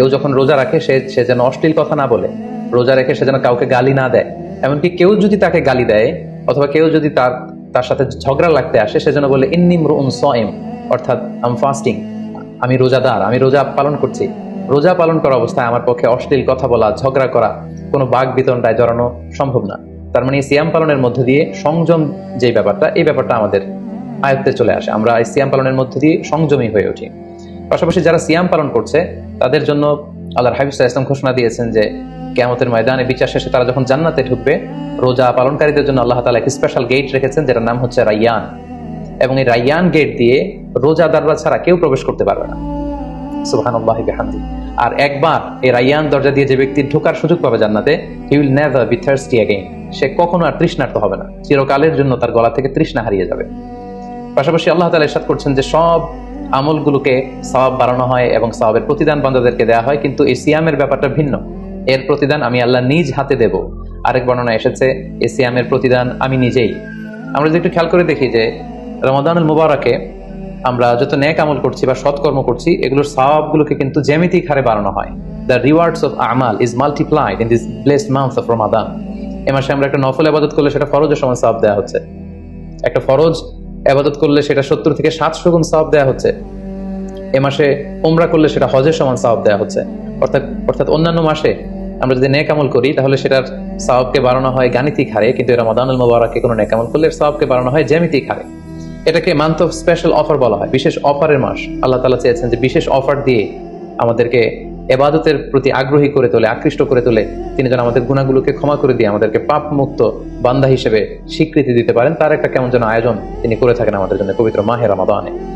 কেউ যখন রোজা রাখে, সে সে যেন অশ্লীল কথা না বলে। রোজা রেখে সে যেন কাউকে গালি না দেয়। এমনকি কেউ যদি তাকে গালি দেয়, অথবা কেউ যদি তার তার সাথে ঝগড়া লাগতে আসে, সে যেন বলে ইন্নিম রুন সয়েম অর্থাৎ, আম ফাস্টিং আমি রোজাদার আমি রোজা পালন করছি রোজা পালন করা অবস্থায় আমার পক্ষে অশ্লীল কথা বলা, ঝগড়া করা, কোনো বাঘ বিতণ্ডায় জড়ানো সম্ভব না। তার মানে সিয়াম পালনের মধ্যে দিয়ে সংযম যে ব্যাপারটা, এই ব্যাপারটা আমাদের আয়ত্তে চলে আসে। আমরা সিয়াম পালনের মধ্যে দিয়ে সংযমী হয়ে উঠি। পাশাপাশি যারা সিয়াম পালন করছে, তাদের জন্য আল্লাহর আলাইহি ইসলাম ঘোষণা দিয়েছেন যে, কেয়ামতের ময়দানে বিচার শেষে তারা যখন জান্নাতে ঢুকবে, রোজা পালনকারীদের জন্য আল্লাহ তাআলা এক স্পেশাল গেট রেখেছেন, যেটার নাম হচ্ছে রাইয়ান। এবং এই রাইয়ান গেট দিয়ে রোজাদাররা ছাড়া কেউ প্রবেশ করতে পারবে না। সুবহানাল্লাহি বিহামদি। আর একবার এই রাইয়ান দরজা দিয়ে যে ব্যক্তি ঢোকার সুযোগ পাবে জান্নাতে he will never be thirsty again সে কখনো আর তৃষ্ণার্ত হবে না। চিরকালের জন্য তার গলা থেকে তৃষ্ণা হারিয়ে যাবে। পাশাপাশি আল্লাহ তালা ইরশাদ করছেন যে, সব আমলগুলোকে সওয়াব বাড়ানো হয় এবং সওয়াবের প্রতিদান বান্দাদেরকে দেওয়া হয়, কিন্তু এই সিয়ামের ব্যাপারটা ভিন্ন। এর প্রতিদান আমি আল্লাহ নিজ হাতে দেব। আরেক বর্ণনা এসেছে এই সিয়ামের প্রতিদান আমি নিজেই। আমরা যদি একটু খেয়াল করে দেখি যে, রমাদানুল মুবারকে আমরা যত ন্যাক আমল করছি বা সৎকর্ম করছি, এগুলোর সওয়াবগুলোকে কিন্তু জ্যামিতিক হারে বাড়ানো হয়। The rewards of Amal is multiplied in this blessed month of Ramadan এ মাসে আমরা একটা নফল আবাদত করলে সেটা ফরজের সময় সওয়াব দেওয়া হচ্ছে। একটা ফরজ আবাদত করলে সেটা সত্তর থেকে সাতশো গুণ সওয়াব দেওয়া হচ্ছে। এ মাসে ওমরা করলে সেটা হজের সমান সওয়াব দেওয়া হচ্ছে। অর্থাৎ অর্থাৎ অন্যান্য মাসে আমরা যদি নেক আমল করি, তাহলে সেটার সওয়াবকে বাড়ানো হয় গাণিতিক হারে, কিন্তু এরা মাদানুল মোবারকে কোনো নেক আমল করলে সওয়াবকে বাড়ানো হয় জ্যামিতিক হারে। এটাকে মান্থ অফ স্পেশাল অফার বলা হয়, বিশেষ অফারের মাস। আল্লাহ তালা চেয়েছেন যে বিশেষ অফার দিয়ে আমাদেরকে এবাদতের প্রতি আগ্রহী করে তোলে, আকৃষ্ট করে তোলে, তিনি যেন আমাদের গুণাগুলোকে ক্ষমা করে দিয়ে আমাদেরকে পাপ মুক্ত বান্ধা হিসেবে স্বীকৃতি দিতে পারেন, তার একটা কেমন যেন আয়োজন তিনি করে থাকেন আমাদের জন্য পবিত্র মাহের রমাদানে।